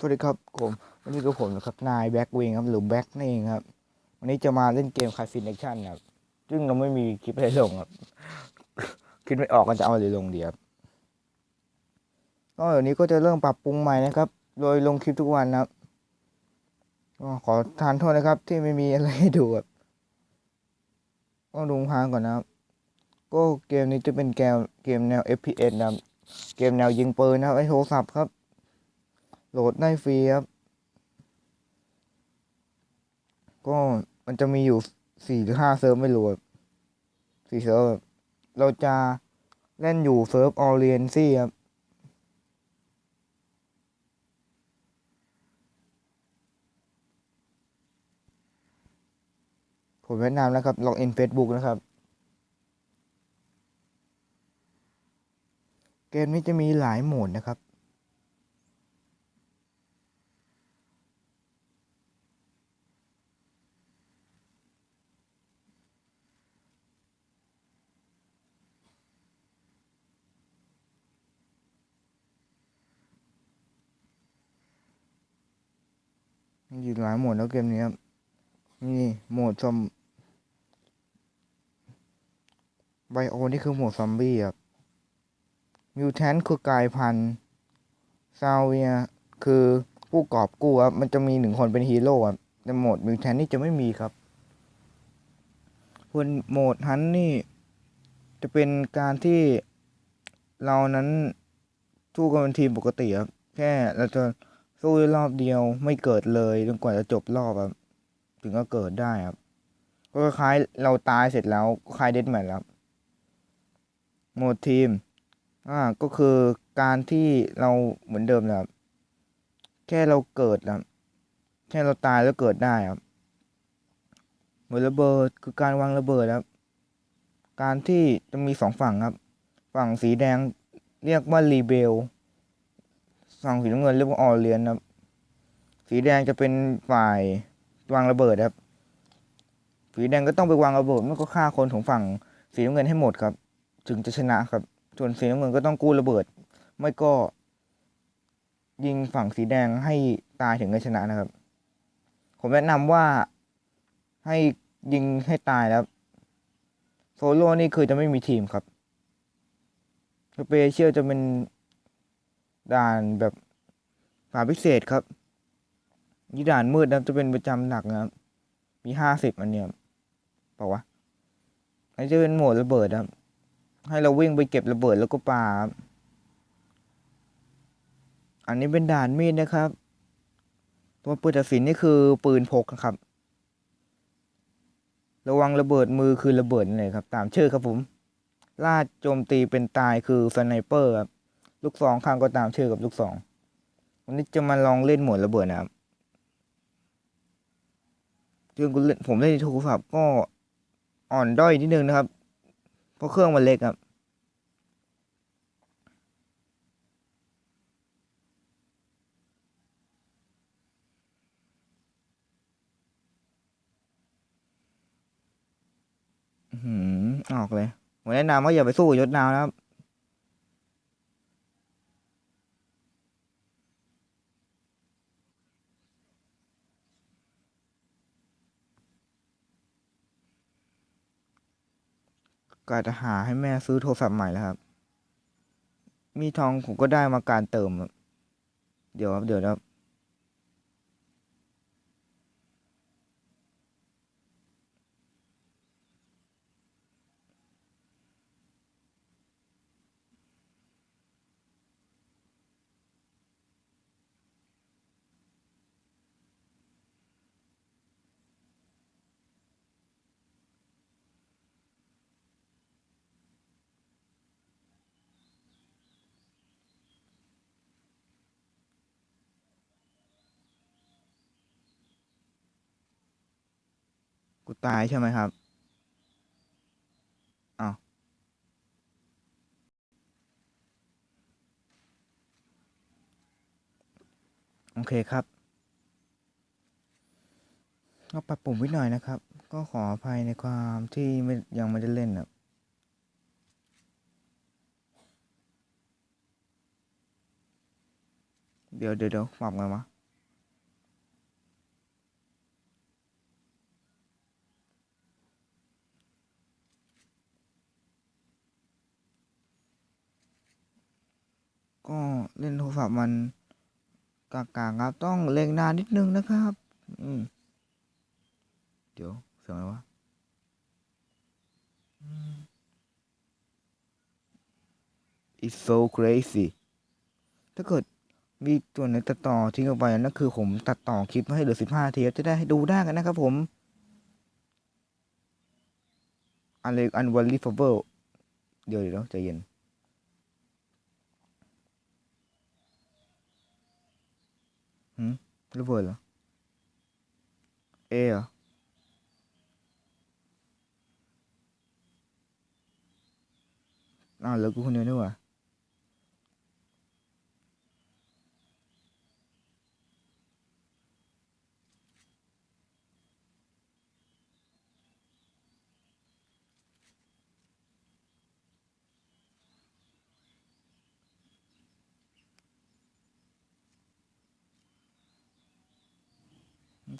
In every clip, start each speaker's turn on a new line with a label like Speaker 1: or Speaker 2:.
Speaker 1: สวัสดีครับผมวันนี้ก็ผมนะครับนายแบ็กวิงครับหรือแบ็กนี่เองครับ วันนี้จะมาเล่นเกมคาฟินแอคชั่นครับซึ่งเราไม่มีคลิปให้ลงครับคิดไม่ออกกันจะเอาอะไรลงดีครับก็เดี๋ยวนี้ก็จะเริ่มปรับปรุงใหม่นะครับ โดยลงคลิปทุกวันนะครับก็ขอทานโทษนะครับ ที่ไม่มีอะไรให้ดูครับก็ลงพางก่อนนะครับ ก็เกมนี้จะเป็นเกมเกมแนว FPS นะครับเกมแนวยิงปืนนะครับไอโทรศัพท์ครับ โหลดได้ฟรีครับ ก็มันจะมีอยู่สี่หรือห้าเซิร์ฟไม่รู้สี่เซิร์ฟเราจะเล่นอยู่เซิร์ฟออเรียนซี่ครับผมแนะนำนะครับ ล็อกอิน Facebook นะครับ เกมนี้จะมีหลายโหมดนะครับ อยู่หลายโหมดแล้วเกมนี้ครับนี่โหมดซอมไบโอนี่คือโหมดซอมบี้ครับมิวแทนคือกลายพันธุ์ซาเวียคือผู้กอบกู้ครับมันจะมีหนึ่งคนเป็นฮีโร่ครับแต่โหมดมิวแทนนี่จะไม่มีครับส่วนโหมดฮันนี่ จะเป็นการที่เรานั้นสู้กันเป็นทีมปกติครับแค่เราจะ สู้รอบเดียวไม่เกิดเลยจนกว่าจะจบรอบครับถึงก็เกิดได้ครับ ก็คล้ายเราตายเสร็จแล้วคล้ายเดดแมทแล้วโหมดทีมอ่าก็คือการที่เราเหมือนเดิมนะครับ แค่เราเกิดนะครับแค่เราตายแล้วเกิดได้ครับเหมือนระเบิดคือการวางระเบิดครับ การที่จะมีสองฝั่งครับ ฝั่งสีแดงเรียกว่ารีเบล ฝั่งสีน้ำเงินเรียกว่าออเรียนครับ สีแดงจะเป็นฝ่ายวางระเบิดครับ สีแดงก็ต้องไปวางระเบิดไม่ก็ฆ่าคนของฝั่งสีน้ำเงินให้หมดครับ ถึงจะชนะครับ ส่วนสีน้ำเงินก็ต้องกู้ระเบิด ไม่ก็ ยิงฝั่งสีแดงให้ตายถึงจะชนะนะครับ ผมแนะนำว่าให้ยิงให้ตายแล้วโซโล่นี่คือจะไม่มีทีมครับสเปเชียลจะเป็น ด่านแบบด่าพิเศษครับยี่ด่านมืดนะจะเป็นประจำหนักนะครับมีห้าสิบอันเนี้ยเปล่าอันนี้จะเป็นโหมดระเบิดครับให้เราวิ่งไปเก็บระเบิดแล้วก็ปาอันนี้เป็นด่านมีดนะครับ ตัวปืนตัดสินนี่คือปืนพกนะครับ ระวังระเบิดมือคือระเบิดเองครับ ตามชื่อครับผม ลาดโจมตีเป็นตายคือสไนเปอร์ครับ ลูกสองข้างก็ตามชื่อกับลูกสองวันนี้จะมาลองเล่นหมดระเบิดนะครับซึ่งผมเล่นในโทรศัพท์ก็อ่อนด้อยนิดนึงนะครับ เพราะเครื่องมันเล็กครับออหือออกเลยผมแนะนำว่าอย่าไปสู้กับยศนาวนะครับ ก็อาจะหาให้แม่ซื้อโทรศัพท์ใหม่แล้วครับ มีทองผมก็ได้มาการเติม เดี๋ยวครับเดี๋ยวครับ กูตายใช่ไหมครับอ้าวโอเคครับ ก็ปรับปรุงวิหน่อยนะครับ ก็ขออภัยในความที่ไม่ยังไม่ได้เล่นนะเดี๋ยวเดี๋ยวเดี๋ยวปรับไงวะ ก็เล่นโทรศัพท์มันกากาครับต้องเล็งนานนิดนึงนะครับ อืม เดี๋ยวเสียงอะไรวะอืม It's so crazy ถ้าเกิดมีตัวไหนตัดต่อทิ้งออกไปนั่นคือผมตัดต่อคลิปมาให้เหลือสิบห้าเทีจะได้ให้ดูได้กันนะครับผมอันเล็กอันวันลิฟเบิลเดี๋ยวเดี๋ยวใจเย็น หืมระเบิดเหรอ เอเหรอ อ้าวเหลือกูคนเดียวนี่หว่า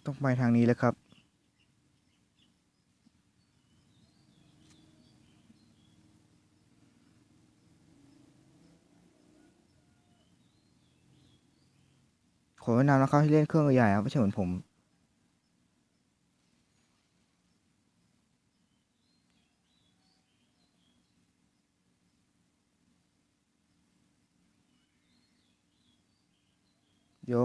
Speaker 1: ต้องไปทางนี้แล้วครับ ขอแนะนำนะครับให้เล่นเครื่องใหญ่ครับไม่ใช่เหมือนผมเดี๋ยว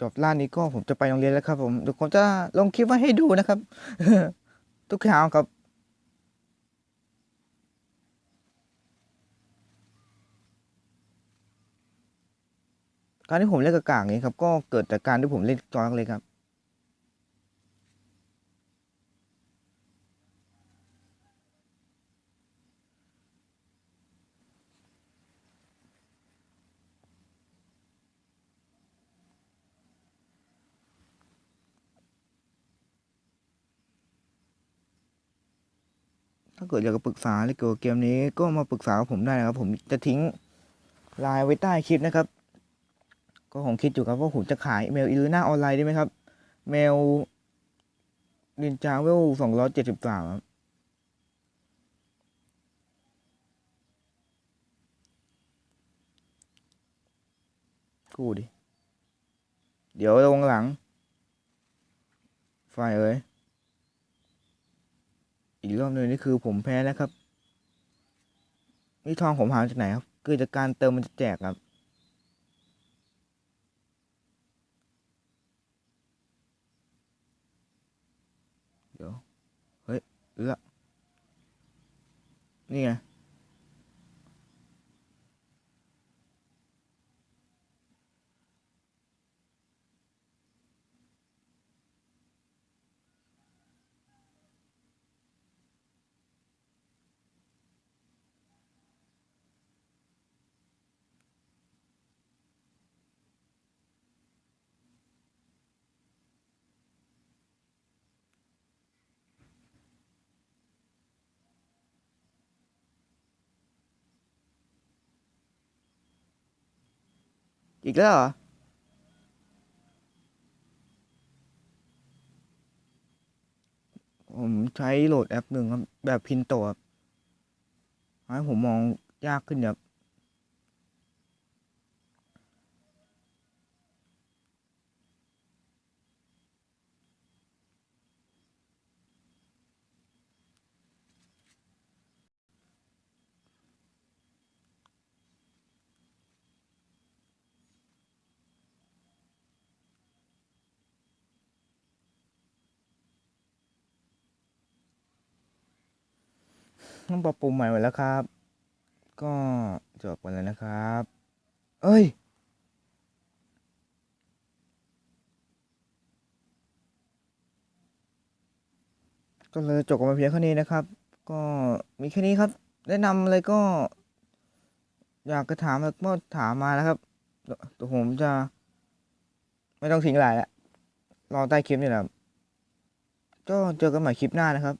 Speaker 1: จบล่านนี้ก็ผมจะไปโรงเรียนแล้วครับ ผมเดี๋ยวผมจะลงคลิปไว้ให้ดูนะครับ ทุกเช้าครับการที่ผมเล่นกระกางนี้ครับก็เกิดจากการที่ผมเล่นจอยเล็กครับ ถ้าเกิดอยากจะปรึกษาเรื่องเกี่ยวกับเกมนี้ก็มาปรึกษาผมได้นะครับ ผมจะทิ้งไลน์ไว้ใต้คลิปนะครับ ก็ผมคิดอยู่ครับว่าผมจะขายเมลอีลูน่าออนไลน์ได้ไหมครับ เมลนินจาเวลสองร้อยเจ็ดสิบสามครับกูดิ เดี๋ยวลงหลัง ไฟเอ้ย อีกรอบหนึ่งนี่คือผมแพ้แล้วครับ นี่ทองผมหาจากไหนครับเกิดจากการเติมมันจะแจกครับ เดี๋ยว เฮ้ยเออนี่ไง อีกแล้วเหรอผมใช้โหลดแอปหนึ่งครับ แบบพินโตครับให้ผมมองยากขึ้นครับ ต้องปรับปรุงใหม่หมดแล้วครับ ก็จบกันแล้วนะครับ เอ้ย ก็เลยจบกันมาเพียงแค่นี้นะครับ ก็มีแค่นี้ครับ แนะนำอะไรก็ อยากจะถามก็ถามมาแล้วครับเดี๋ยวผมจะ ไม่ต้องทิ้งไลน์แล้วรอใต้คลิปนี่แหละก็เจอกันใหม่คลิปหน้านะครับ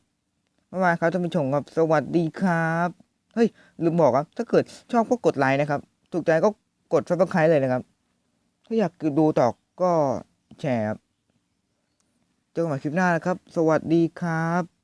Speaker 1: บ๊ายบายครับท่านผู้ชมครับ สวัสดีครับ เฮ้ย ลืมบอกครับ ถ้าเกิดชอบก็กดไลค์นะครับ ถูกใจก็กดซับสไครต์เลยนะครับ ถ้าอยากดูต่อก็แชร์ครับ เจอกันใหม่คลิปหน้านะครับ สวัสดีครับ